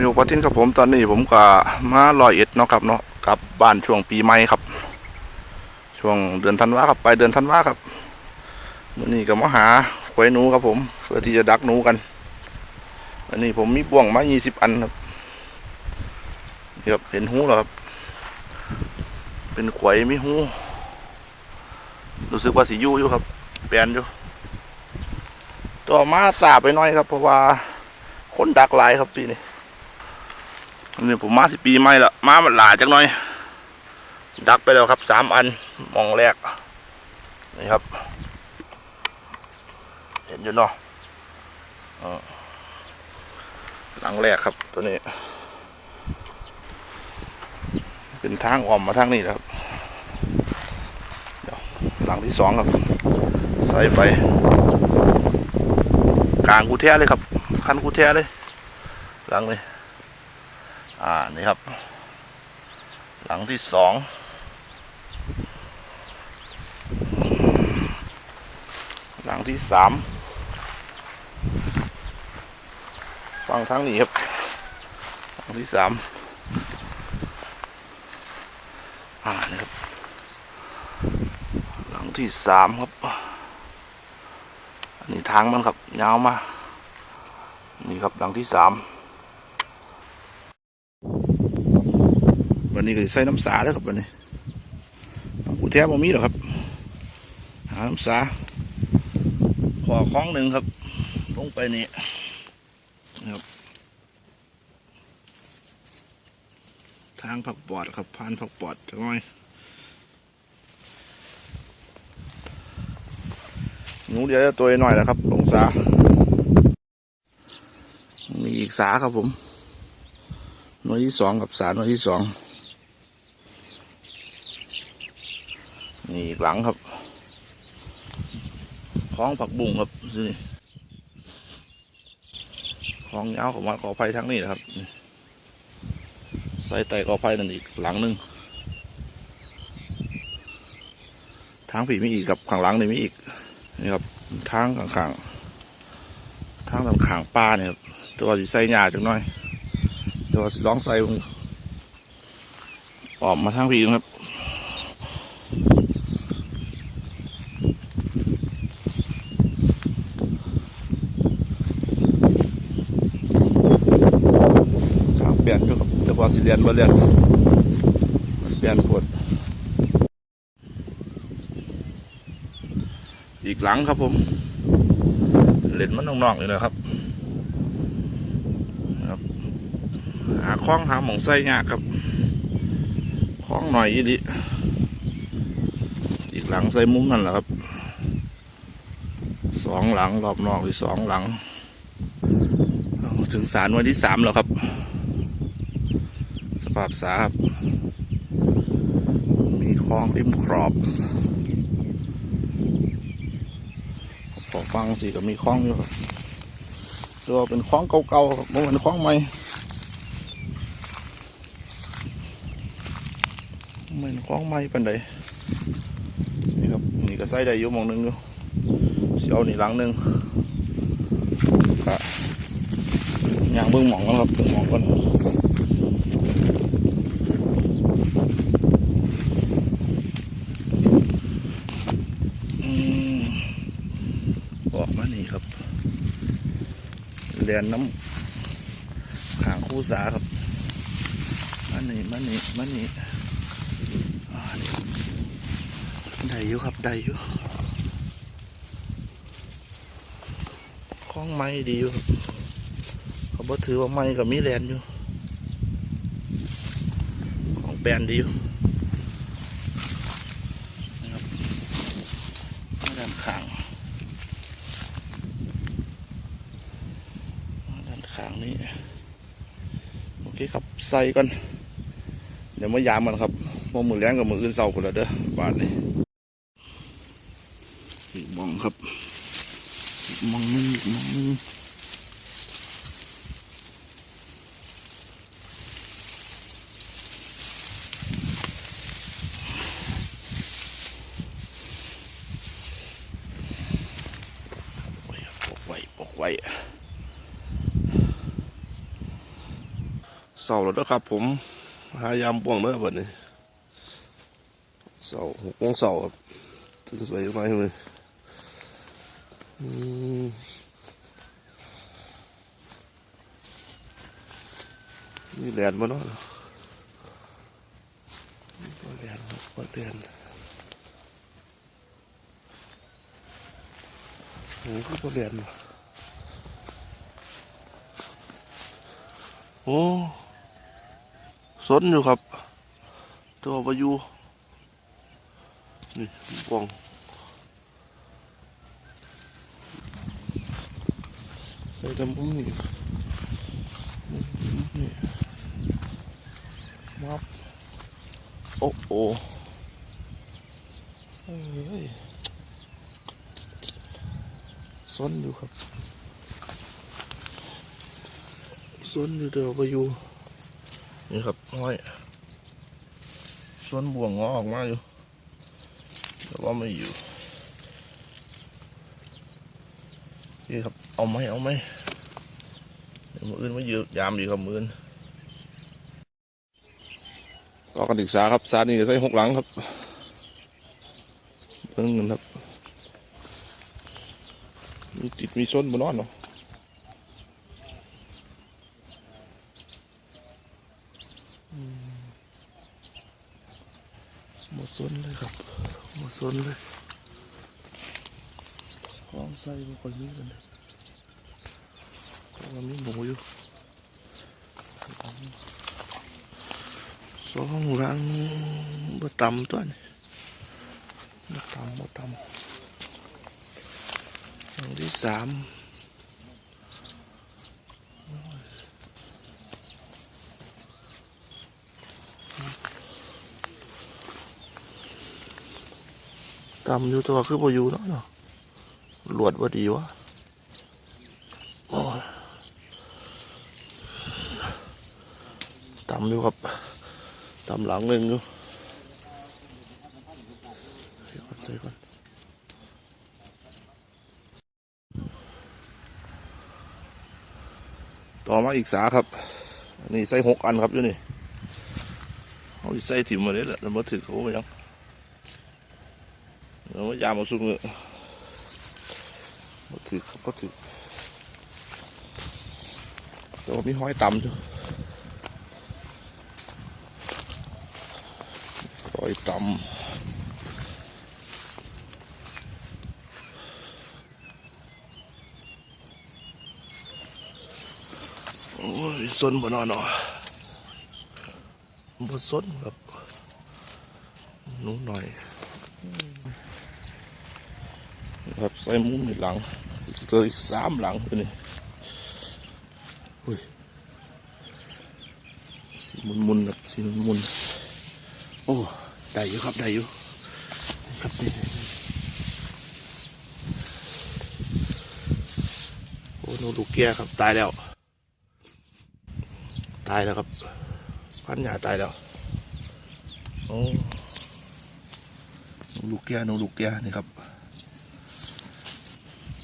อยู่ประเทศครับผมตอนนี้ผมก็มาลอยเอ็ดเนาะครับเนาะกลับบ้านช่วงปีใหม่ครับ ช่วงเดือนธันวาครับไปเดือนธันวาครับวันนี้ก็มาหาควายหนูครับผม เพื่อที่จะดักหนูกันอันนี้ผมมีบ่วงมายี่สิบอันครับนี่ครับเห็นหูแล้วครับ เป็นขวายมีหูรู้สึกว่าสียู่อยู่ครับแปลนอยู่ต่อมาสาบไปหน่อยครับ เพราะว่าคนดักหลายครับปีนี้ นนี้ผมมาสิปีใหม่ละมามันหลาจังหน่อย ดักไปแล้วครับสามอันมองแรก นี่ครับ เห็นอยู่เนาะหลังแรกครับตัวนี้ เป็นทางออมมาทางนี้นะครับหลังที่สองครับ ใส่ไป กลางกูแท้เลยครับคันกูแท้เลย หลังเลย อ่านี่ครับ หลังที่สองหลังที่สามฟังทางนี้ครับหลังที่สามอ่านี่ครับ หลังที่สามครับอันนี้ทางมันครับยาวมานี่ครับหลังที่สาม วันนี้ก็ใส่น้ำสาแล้วครับวันนี้น้ำกูแท้บ่มีหรอกครับ หาน้ำสาขอคล้องหนึ่งครับ ลงไปนี่ครับทางผักปอดครับพานผักปอดจังหน่อยหนูเดียวจะตัวหน้อยแหละครับ ลงสา มีอีกสาครับผม หน่วยที่สองกับสาหน่วยที่สอง นี่หลังครับคล้องผักบุ้งครับนี่คล้องยาวของมันกอไผ่ทั้งนี้นะครับใส่ไต่กอไผ่นั่นอีกหลังหนึ่งทางผีมีอีกกับข้างหลังนี่มีอีกนี่ครับทางข้างๆทางด้านข้างป้าเนี่ยครับตัวสิใส่หญ้าจังน่อย ตัวสิร้องใส่เบิ่งออกมาทางผีนะครับ ทางเปลี่ยนอยู่กับแต่ว่าสิ เรียนบ่เรียนมันเปลี่ยนปวดอีกหลังครับผม เล่นมันนอกๆอยู่นะครับครับ หาคล้องหาหมองไส้ยากครับคล้องหน่อยอีดิอีกหลังใส่มุมนั่นแหละครับสองหลังรอบนอกอีกสองหลัง ถึงสารวันที่สามแล้วครับาพสาบมีคลองริมขอบขอฟังสิก็มีคลองอยู่ตัวเป็นคลองเก่าๆครับมันเป็นคลองใหม่ไม่เป็นคลองใหม่ปันใดนี่ครับนี่ก็ใส่ได้อยู่มองหนึงอยู่เสียวนี่หลังหนึ่งก็ย่างเบื้องหมองกันครับเบื้องหมองกันอืมออกมานี่ครับ เรียนน้ำขางคู่สาครับมันนี่มันนี่มันนี่ได้อยู่ครับได้อยู่คล้องไม้ดีอยู่เขาบ่ถือว่าไม่กับมีแลนอยู่ของแบนด์ดีอยู่นะครับมาด้านข้างมาด้าน ข้างนี้ โอเคครับ ใส่ก่อน เดี๋ยวมายามมันครับพอมือแรงกับมืออื่นเศร้าคนละเด้อบาทนี่อีมองครับมองนึงอีกหมองนึงปกไว้ปกไว้ เสาแล้วนะครับ ผมหายามบ่วงเด้อแบัดนี้เสาหกโมงเสาครับสวยมากเลยนี่แหลนมาเนาะบ่แลนครับบ่แลนด์โอ้คือบ่แลนโอ้ สนอยู่ครับ ตัวประยูนี่กองใส่ตำมุ้งนี่นี่มับโอ้โอ้เฮ้ยสนอยู่ครับสนอยู่ตัวประยู นี่ครับห้อยส่วนบ่วงงอออกมาอยู่แต่ว่าไม่อยู่นี่ครับเอาไหมเอาไหมเดี๋ยวมืออื่นมาเยอะยามอยู่ครับมืออื่นต่อกันศึกษาครับสานี่จะใส่หกหลังครับเบิ่งกันครับมีติดมีส้นบนนอนเนาะอืมหมดส้นเลยครับ หมดส้ นเลยห้องใส่บ่ค่อยมีกันเลยก็มีหมูอยู่สองรังบะตำตัวนี้บะตำบะตำรังที่สาม ตำอยู่ตัวคือบ่อยู่เนาะเนาะหลวดบ่ดีวะโอ้ยตำอยู่ครับตำหลังหนึ่งอยู่เดี๋ยวก่อนใจก่อนต่อมาอีกสาครับอันนี้ใส่หกอันครับอยู่นี่เอาใส่ถิ่มมาเลยแหละแล้วมาถือเขาไปยัง มายามมาสุกเลยมาถือเขาก็ถือแต่ว่ามีห้อยต่ำอยู่ห้อยต่ำโอ้ยสนบ่นอนเนาะบ่สนครับหนูหน่อย ครับใส่มุ้งในหลังอีกเลยสามหลังตัวนี้อุ้ยสีมุนมุนๆครับสีมุนมุนโอ้ได้อยู่ครับได้อยู่ครับนี่โอ้หนูลูกแก่ครับตายแล้ว ตายแล้วครับพันหยาตายแล้วโอ้หนูลูกแก่หนูลูกแก่นี่ครับ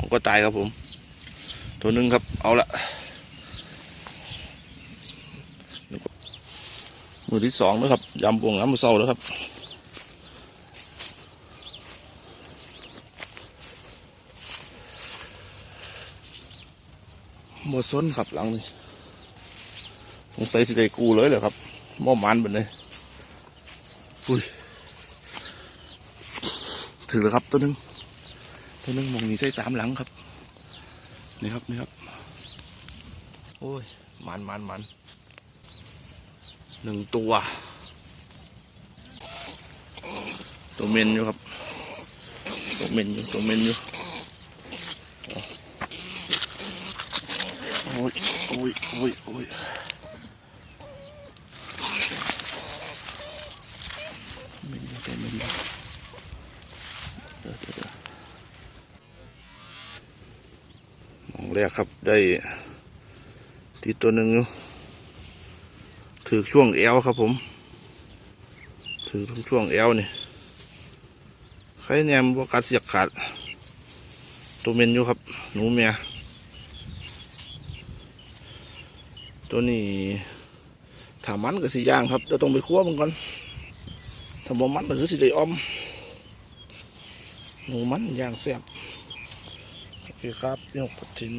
ผมก็ตายครับผม ตัวหนึ่งครับเอาละมือที่สองนะครับยำบวงน้ำมือเศร้าแล้วครับหมดซ้นครับหลังนี้สงสัยสิได้กูเลยเหรอครับม้อมันเป็นเลยอุ้ยถือแล้วครับตัวหนึ่ง ตัวหนึงมองนี่ใส่สามหลังครับ นี่ครับนี่ครับ โอ้ยมันมันมันหนึ่งตัว ตัวเมนอยู่ครับ ตัวเมนอยู่ตัวเมนอยู่โอ้ยโอ้ยโอ้ยโอ้ยเมนอยู่ตัวเมนอยู่ แรกครับได้ตีตัวหนึ่งอยู่ถือช่วงแอลครับผม ถือช่วงแอลนี่ใครแนมว่ากัดเสียกขาด ตัวเมนอยู่ครับ หนูเมียตัวนี้ถามันก็สีย่างครับเดี๋ยวต้องไปคั้วมันก่อนถ้าบ่มันก็คือสีเหลืออมหนูมันย่างแซ่บ โอคครับพี่หกทิ้ง